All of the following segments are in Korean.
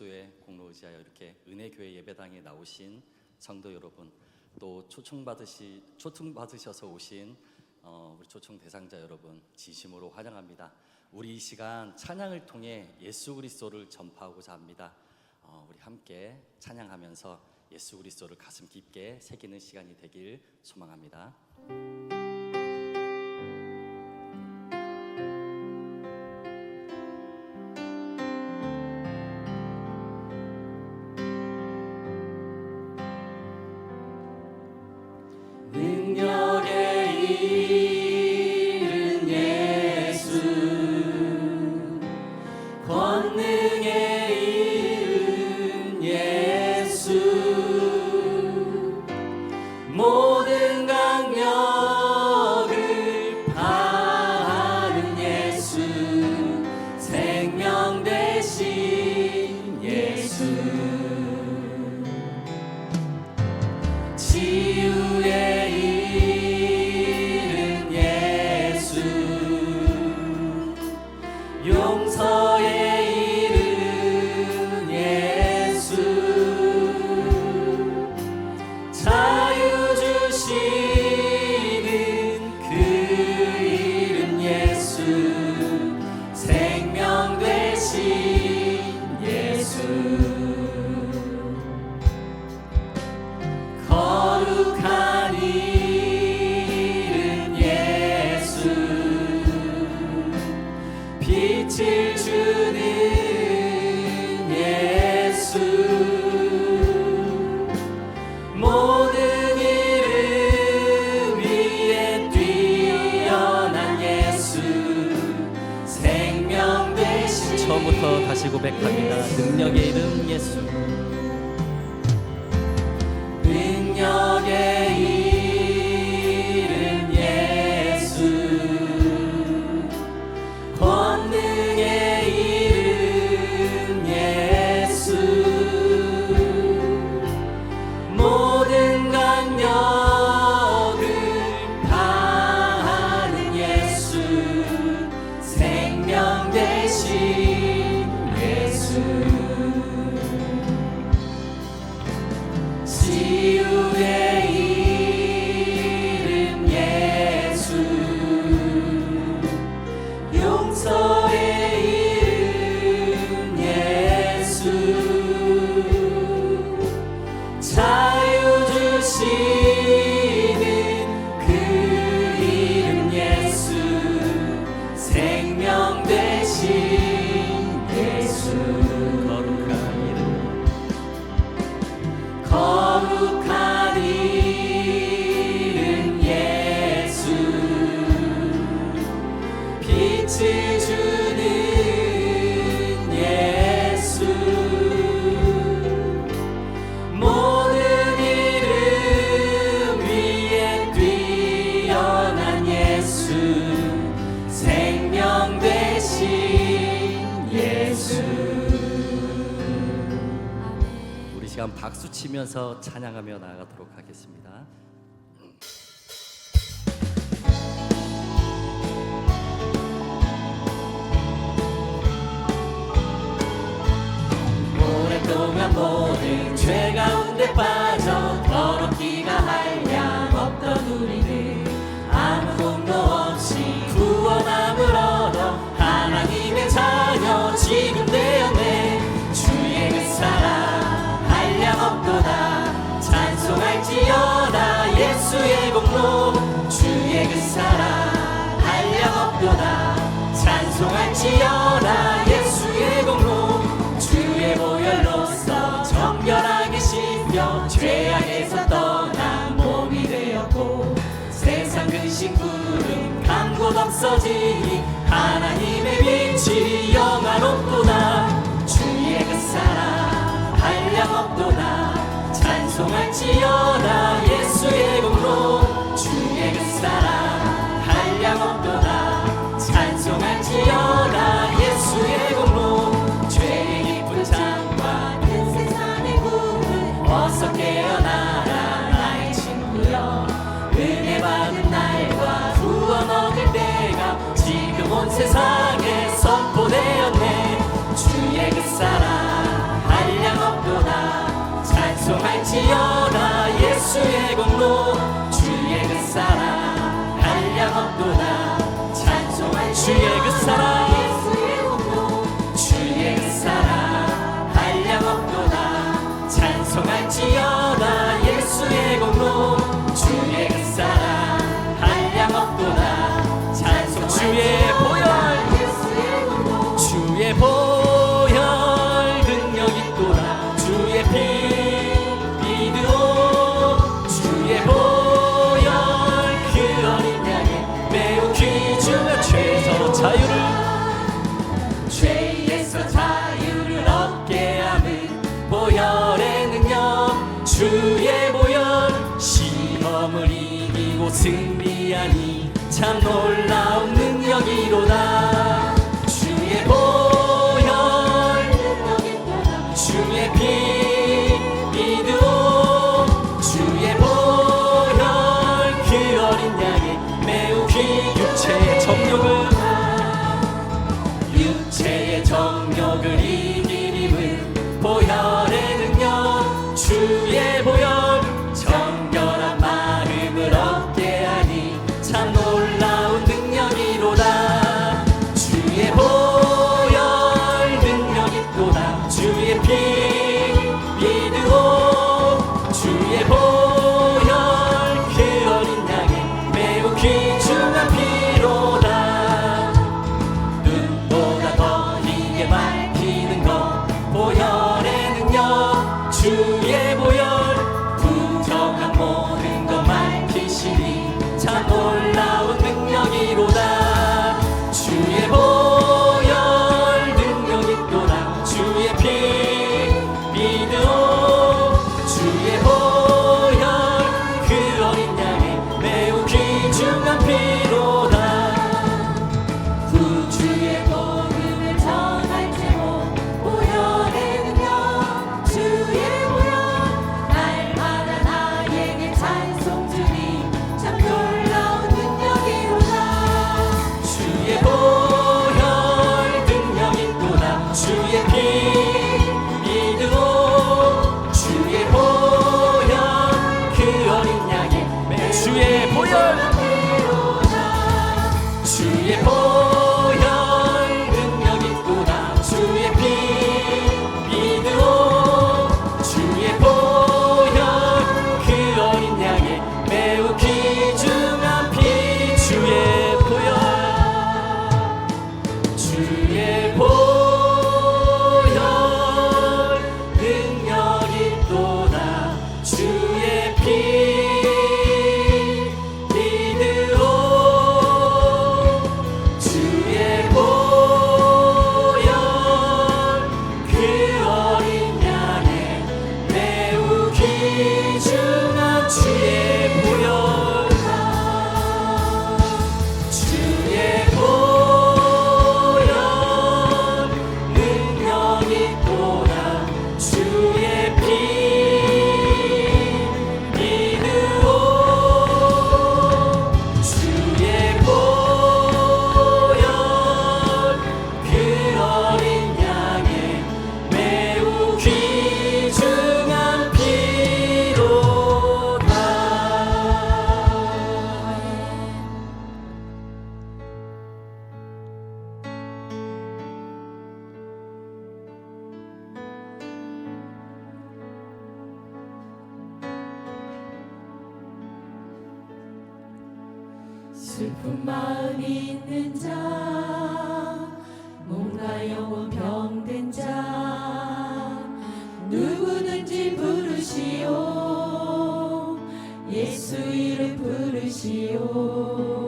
그리스도의 공로 의지하여 이렇게 은혜교회 예배당에 나오신 성도 여러분, 또 초청 받으시 초청 받으셔서 오신 어, 우리 초청 대상자 여러분 진심으로 환영합니다. 우리 이 시간 찬양을 통해 예수 그리스도를 전파하고자 합니다. 어, 우리 함께 찬양하면서 예수 그리스도를 가슴 깊게 새기는 시간이 되길 소망합니다. 고백합니다. 능력의 이름 예수 시간 박수 치면서 찬양하며 나아가도록 하겠습니다. 오랫동안 모든 죄 없어지니 하나님의 빛이 영화롭도다 주의 그 사랑 한량 없도다 찬송할지어다 예수의 공로 지어라 Yeah. 슬픈 마음 있는 자 몸과 영혼 병든 자 누구든지 부르시오. 예수 이름 부르시오.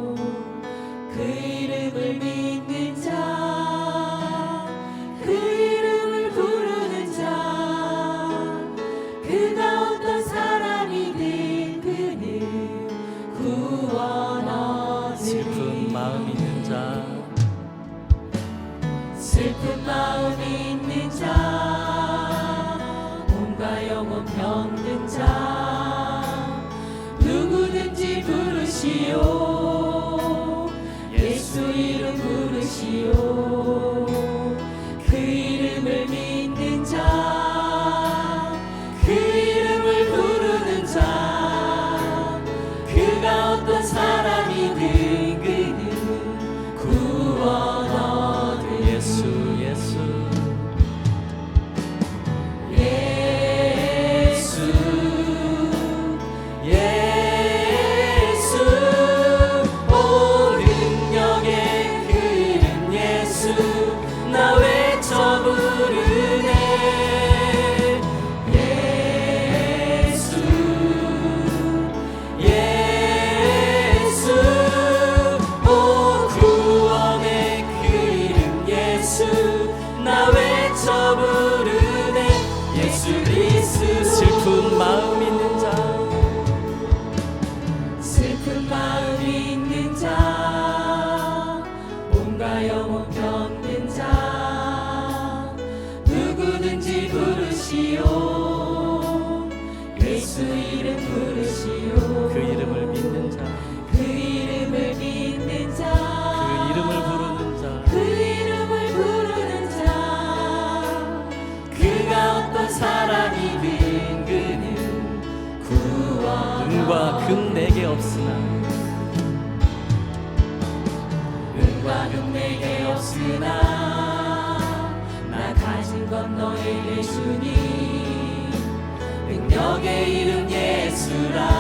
부르네. 예수님. 너의 예수님. 능력의 이름 예수라